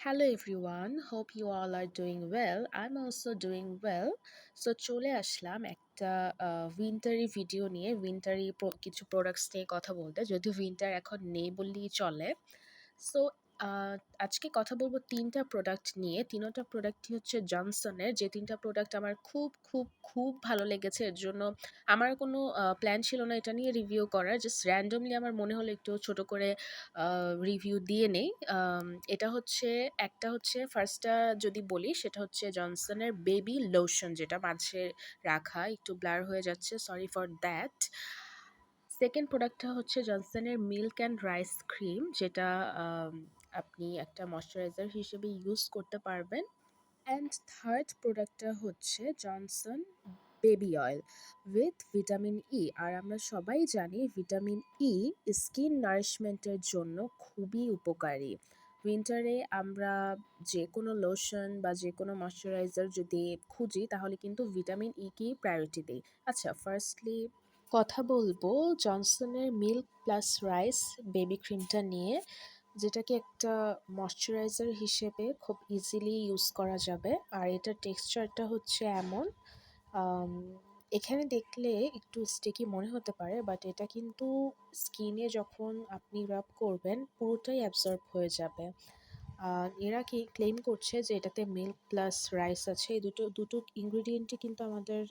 Hello hope you all are doing well I am also doing well so চলে আসলাম একটা উইন্টারি video নিয়ে উইন্টারি কিছু প্রোডাক্টস নিয়ে কথা বলতে। যদিও উইন্টার এখন নেই বললেই চলে। সো আজকে কথা বলব তিনটা প্রোডাক্ট নিয়ে। তিনটা প্রোডাক্টই হচ্ছে জনসনের যে তিনটা প্রোডাক্ট আমার খুব খুব খুব ভালো লেগেছে। এর জন্য আমার কোনো প্ল্যান ছিল না এটা নিয়ে রিভিউ করার। জাস্ট র্যান্ডমলি আমার মনে হলো একটু ছোট করে রিভিউ দিয়ে নেই। এটা হচ্ছে, একটা হচ্ছে ফার্স্টটা যদি বলি, সেটা হচ্ছে জনসনের বেবি লোশন যেটা মাঝে রাখা। একটু ব্লার হয়ে যাচ্ছে সরি ফর দ্যাট সেকেন্ড প্রোডাক্টটা হচ্ছে জনসনের মিল্ক অ্যান্ড রাইস ক্রিম যেটা আপনি একটা ময়শ্চারাইজার হিসেবে ইউজ করতে পারবেন। অ্যান্ড থার্ড প্রোডাক্টটা হচ্ছে Johnson baby oil with vitamin E আর আমরা সবাই জানি ভিটামিন ই স্কিন নারিশমেন্টের জন্য খুবই উপকারী। উইন্টারে আমরা যে কোনো লোশন বা যে কোনো ময়শ্চারাইজার যদি খুঁজি, তাহলে কিন্তু ভিটামিন ইকেই প্রায়োরিটি দিই। আচ্ছা ফার্স্টলি কথা বলব জনসনের মিল্ক প্লাস রাইস বেবি ক্রিমটা নিয়ে। যেটাকে একটা ময়শ্চারাইজার হিসেবে খুব ইজিলি ইউজ করা যাবে। আর এটার টেক্সচারটা হচ্ছে এমন এখানে দেখলে একটু স্টিকি মনে হতে পারে বাট এটা কিন্তু স্কিনে যখন আপনি রাব করবেন, পুরোটাই অ্যাবজর্ব হয়ে যাবে। এরা কি ক্লেম করছে যে এটাতে মিল্ক প্লাস রাইস আছে, এই দুটো দুটো ইনগ্রিডিয়েন্টই কিন্তু আমাদের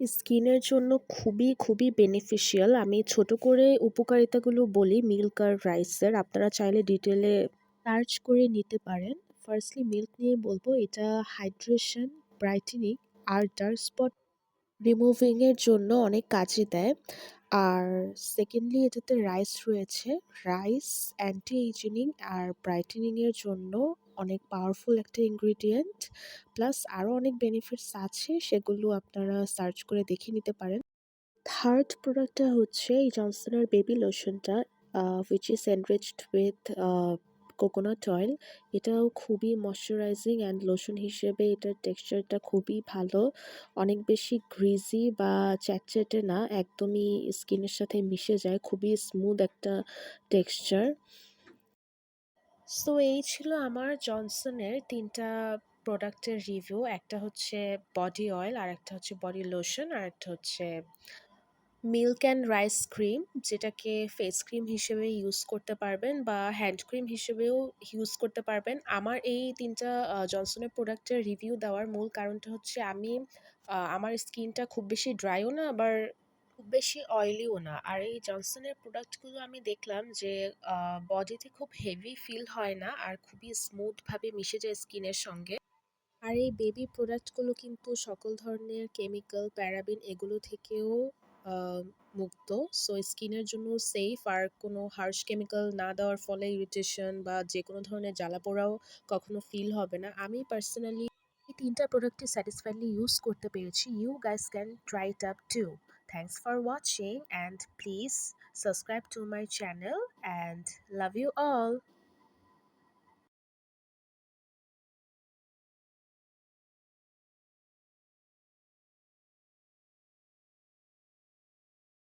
স্কিনের জন্য খুবই খুবই বেনিফিশিয়াল আমি ছোট করে উপকারিতাগুলো বলি মিল্ক আর রাইসের আপনারা চাইলে ডিটেলে সার্চ করে নিতে পারেন। ফার্স্টলি মিল্ক নিয়ে বলব, এটা হাইড্রেশন ব্রাইটেনিং আর ডার্ক স্পট রিমুভিংয়ের জন্য অনেক কাজে দেয়। আর সেকেন্ডলি এটাতে রাইস রয়েছে। রাইস অ্যান্টি এইজিনিং আর ব্রাইটেনিংয়ের জন্য অনেক পাওয়ারফুল একটা ইনগ্রিডিয়েন্ট প্লাস আরও অনেক বেনিফিটস আছে, সেগুলো আপনারা সার্চ করে দেখে নিতে পারেন। থার্ড প্রোডাক্টটা হচ্ছে এই জনসনের baby লোশনটা which is enriched with coconut oil এটাও খুবই ময়শ্চারাইজিং অ্যান্ড লোশন হিসেবে এটার টেক্সচারটা খুবই ভালো। অনেক বেশি গ্রিজি বা চ্যাটচ্যাটে না, একদমই স্কিনের সাথে মিশে যায়, খুবই স্মুথ একটা টেক্সচার সো এই ছিল আমার জনসনের তিনটা প্রোডাক্টের রিভিউ একটা হচ্ছে বডি অয়েল আর একটা হচ্ছে বডি লোশন আর একটা হচ্ছে মিল্ক অ্যান্ড রাইস ক্রিম যেটাকে ফেস ক্রিম হিসেবে ইউজ করতে পারবেন বা হ্যান্ড ক্রিম হিসেবেও ইউজ করতে পারবেন। আমার এই তিনটা জনসনের প্রোডাক্টের রিভিউ দেওয়ার মূল কারণটা হচ্ছে আমি আমার স্কিনটা খুব বেশি ড্রাইও না, আবার খুব বেশি অয়েলিও না। আর এই জনসনের প্রোডাক্টগুলো আমি দেখলাম যে বডিতে খুব হেভি ফিল হয় না আর খুবই স্মুথভাবে মিশে যায় স্কিনের সঙ্গে। আর এই বেবি প্রোডাক্টগুলো কিন্তু সকল ধরনের কেমিক্যাল প্যারাবিন এগুলো থেকেও মুক্ত। সো স্কিনের জন্য সেফ আর কোনো হার্শ কেমিক্যাল না দেওয়ার ফলে ইরিটেশন বা যে কোনো ধরনের জ্বালা জ্বালাপোড়াও কখনো ফিল হবে না। আমি পার্সোনালি এই তিনটা প্রোডাক্টই স্যাটিসফাইডলি ইউজ করতে পেরেছি। You guys can try it up to Thanks for watching and please subscribe to my channel and love you all.